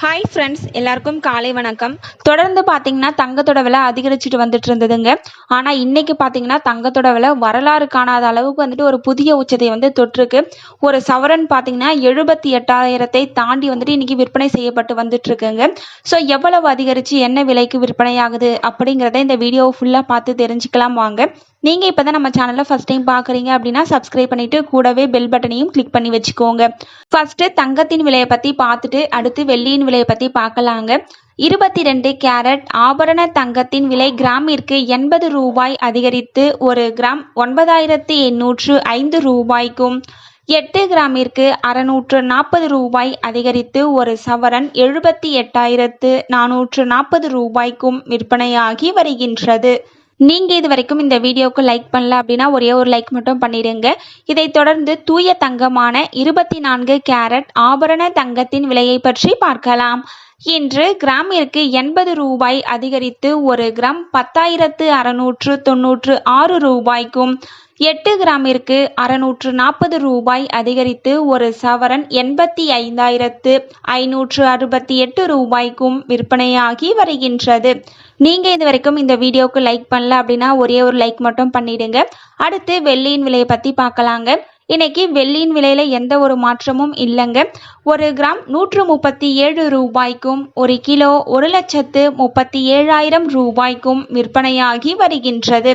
Hi friends எல்லாருக்கும் காலை வணக்கம். தொடர்ந்து பார்த்தீங்கன்னா தங்கத்தோட விலை அதிகரிச்சுட்டு வந்துட்டு இருந்ததுங்க. ஆனால் இன்னைக்கு பார்த்தீங்கன்னா தங்கத்தோட விலை வரலாறு காணாத அளவுக்கு வந்துட்டு ஒரு புதிய உச்சத்தை வந்து தொற்றுருக்கு ஒரு சவரன் பார்த்தீங்கன்னா எழுபத்தி எட்டாயிரத்தை தாண்டி வந்துட்டு இன்னைக்கு விற்பனை செய்யப்பட்டு வந்துட்டு இருக்குங்க ஸோ எவ்வளவு அதிகரித்து என்ன விலைக்கு விற்பனை ஆகுது அப்படிங்கிறத இந்த வீடியோவை ஃபுல்லாக பார்த்து தெரிஞ்சுக்கலாம் வாங்க. நீங்கள் இப்போ தான் நம்ம சேனலில் ஃபஸ்ட் டைம் பார்க்குறீங்க அப்படின்னா சப்ஸ்கிரைப் பண்ணிவிட்டு கூடவே பெல் பட்டனையும் கிளிக் பண்ணி வச்சுக்கோங்க. ஃபஸ்ட்டு தங்கத்தின் விலையை பற்றி பார்த்துட்டு அடுத்து வெள்ளியின் விலையை பற்றி பார்க்கலாங்க. இருபத்தி ரெண்டு கேரட் ஆபரண தங்கத்தின் விலை கிராமிற்கு எண்பது ரூபாய் அதிகரித்து ஒரு கிராம் ஒன்பதாயிரத்து எண்ணூற்று ஐந்து ரூபாய்க்கும் எட்டு கிராமிற்கு அறுநூற்று நாற்பது ரூபாய் அதிகரித்து ஒரு சவரன் எழுபத்தி எட்டாயிரத்து நானூற்று நாற்பது ரூபாய்க்கும் விற்பனையாகி வருகின்றது. நீங்க இது வரைக்கும் இந்த வீடியோவுக்கு லைக் பண்ணல அப்படின்னா ஒரே ஒரு லைக் மட்டும் பண்ணிடுங்க. இதைத் தொடர்ந்து தூய தங்கமான இருபத்தி நான்கு கேரட் ஆபரண தங்கத்தின் விலையை பற்றி பார்க்கலாம். இன்று கிராமிற்கு எண்பது ரூபாய் அதிகரித்து ஒரு கிராம் பத்தாயிரத்து அறுநூற்று தொன்னூற்று ஆறு ரூபாய்க்கும் எட்டு கிராமிற்கு அறுநூற்று நாற்பது ரூபாய் அதிகரித்து ஒரு சவரன் எண்பத்தி ஐந்தாயிரத்து ஐநூற்று அறுபத்தி எட்டு ரூபாய்க்கும் விற்பனையாகி வருகின்றது. நீங்கள் இது வரைக்கும் இந்த வீடியோவுக்கு லைக் பண்ணல அப்படின்னா ஒரே ஒரு லைக் மட்டும் பண்ணிடுங்க. அடுத்து வெள்ளியின் விலையை பற்றி பார்க்கலாங்க. இன்னைக்கு வெள்ளியின் விலையில எந்த ஒரு மாற்றமும் இல்லைங்க. ஒரு கிராம் நூற்று முப்பத்தி ஏழு ரூபாய்க்கும் ஒரு கிலோ ஒரு லட்சத்து முப்பத்தி ஏழாயிரம் ரூபாய்க்கும் விற்பனையாகி வருகின்றது.